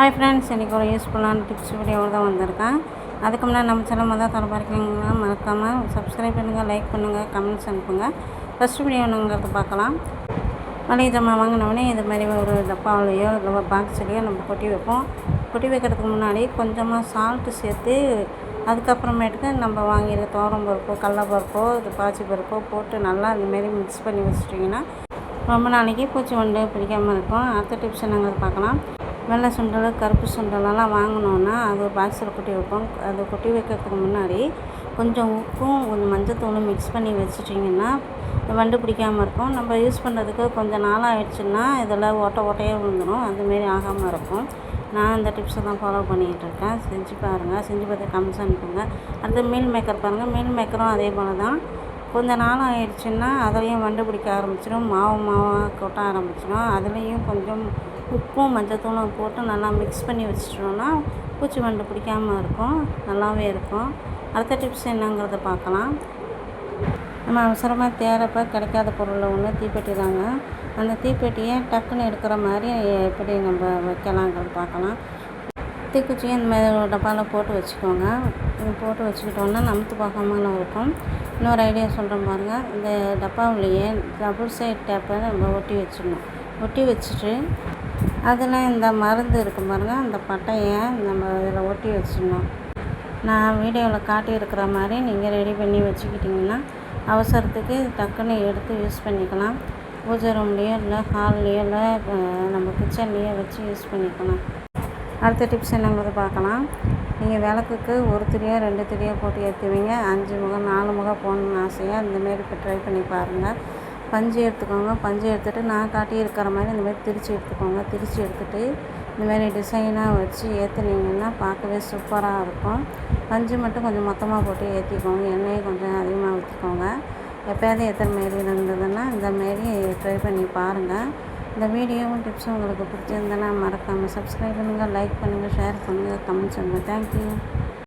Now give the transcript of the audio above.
Hi friends இன்றைக்கி ஒரு யூஸ்ஃபுல்லான டிப்ஸ் வீடியோவில் தான் வந்திருக்கேன். அதுக்கு முன்னாடி நம்ம சேனல் மொதல் தர பார்க்குறீங்கன்னா மறக்காமல் சப்ஸ்கிரைப் பண்ணுங்கள் லைக் பண்ணுங்கள் கமெண்ட்ஸ் அனுப்புங்க. ஃபஸ்ட் வீடியோ நாங்கள் பார்க்கலாம். மளிகை ஜாமான் வாங்கினோடனே இது மாதிரி ஒரு டப்பாவிலையோ இல்லை பாக்ஸ்லையோ நம்ம கொட்டி வைப்போம். கொட்டி வைக்கிறதுக்கு முன்னாடி கொஞ்சமாக சால்ட்டு சேர்த்து அதுக்கப்புறமேட்டுக்கு நம்ம வாங்கிற துவரம் பருப்போ கடலப்பருப்போ இது பாச்சி பருப்போ போட்டு நல்லா இந்தமாரி மிக்ஸ் பண்ணி வச்சிட்டிங்கன்னா ரொம்ப நாளைக்கு பூச்சி வண்டு பிடிக்காமல் இருக்கும். அடுத்த டிப்ஸ் நாங்கள் பார்க்கலாம். வெள்ளை சுண்டல் கருப்பு சுண்டலெல்லாம் வாங்கினோன்னா அது பாக்ஸில் கொட்டி வைப்போம். அது கொட்டி வைக்கிறதுக்கு முன்னாடி கொஞ்சம் உப்பும் கொஞ்சம் மஞ்சத்தூளும் மிக்ஸ் பண்ணி வச்சிட்டிங்கன்னா வண்டு பிடிக்காமல் இருக்கும். நம்ம யூஸ் பண்ணுறதுக்கு கொஞ்சம் நாளாக ஆயிடுச்சுன்னா இதில் ஓட்டை ஓட்டையாக விழுந்துடும் அதுமாரி ஆகாமல் இருக்கும். நான் அந்த டிப்ஸை தான் ஃபாலோ பண்ணிகிட்டு இருக்கேன். செஞ்சு பாருங்கள் செஞ்சு பார்த்து கமெண்ட்ஸ் அனுப்புங்க. அடுத்து மீல் மேக்கர் பாருங்கள் மீல் மேக்கரும் அதே போல் தான். கொஞ்ச நாள் ஆயிடுச்சுன்னா அதுலேயும் வண்டு பிடிக்க ஆரம்பிச்சிடும் மாவு மாவாக கொட்ட ஆரம்பிச்சிடும் அதுலேயும் கொஞ்சம் உப்பும் மஞ்சத்தூளும் போட்டு நல்லா மிக்ஸ் பண்ணி வச்சிட்டோம்னா பூச்சி மண்டை பிடிக்காமல் இருக்கும். நல்லாவே இருக்கும். அடுத்த டிப்ஸ் என்னங்கிறத பார்க்கலாம். நம்ம அவசரமாக தேடுறப்ப கிடைக்காத பொருள் ஒன்று தீப்பெட்டி தாங்க. அந்த தீப்பெட்டியை டக்குன்னு எடுக்கிற மாதிரி எப்படி நம்ம வைக்கலாங்கிறது பார்க்கலாம். தீக்குச்சியும் இந்த மாதிரி ஒரு டப்பாவில் போட்டு வச்சுக்கோங்க. இது போட்டு வச்சுக்கிட்டோன்னா நமுத்து பார்க்காமலும் இருக்கும் இன்னொரு ஐடியா சொல்கிறேன் பாருங்கள் இந்த டப்பாவிலேயே டபுள் சைட் டேப்பை நம்ம ஒட்டி வச்சிடணும். ஒட்டி வச்சுட்டு அதில் இந்த மருந்து இருக்கும் பாருங்கள் அந்த பட்டையை நம்ம இதில் ஒட்டி வச்சிடணும். நான் வீடியோவில் காட்டியிருக்கிற மாதிரி நீங்கள் ரெடி பண்ணி வச்சுக்கிட்டிங்கன்னா அவசரத்துக்கு டக்குன்னு எடுத்து யூஸ் பண்ணிக்கலாம். பூஜை ரூம்லேயோ இல்லை ஹால்லேயோ இல்லை நம்ம கிச்சன்லேயோ வச்சு யூஸ் பண்ணிக்கலாம். அடுத்த டிப்ஸ் என்னங்கிறது பார்க்கலாம். நீங்கள் விளக்குக்கு ஒரு திரியோ ரெண்டு திரியோ போட்டு ஏற்றுவீங்க அஞ்சு முகம் நாலு முகம் போகணுன்னு ஆசையாக இந்தமாரி இப்போ ட்ரை பண்ணி பாருங்கள் பஞ்சு எடுத்துக்கோங்க. பஞ்சு எடுத்துகிட்டு நான் காட்டியிருக்கிற மாதிரி இந்தமாரி திரிச்சு எடுத்துக்கோங்க. திரிச்சு எடுத்துகிட்டு இந்தமாரி டிசைனாக வச்சு ஏற்றுனீங்கன்னா பார்க்கவே சூப்பராக இருக்கும். பஞ்சு மட்டும் கொஞ்சம் மொத்தமாக போட்டு ஏற்றிக்கோங்க எண்ணெயை கொஞ்சம் அதிகமாக ஊற்றிக்கோங்க எப்போயாவது எத்தனை மாரி இருந்ததுன்னா இந்த மாரி ட்ரை பண்ணி பாருங்கள் இந்த வீடியோவும் டிப்ஸும் உங்களுக்கு பிடிச்சிருந்தேன்னா மறக்காமல் சப்ஸ்கிரைப் பண்ணுங்கள் லைக் பண்ணுங்கள் ஷேர் பண்ணுங்கள் கமெண்ட் பண்ணுங்கள் தேங்க்யூ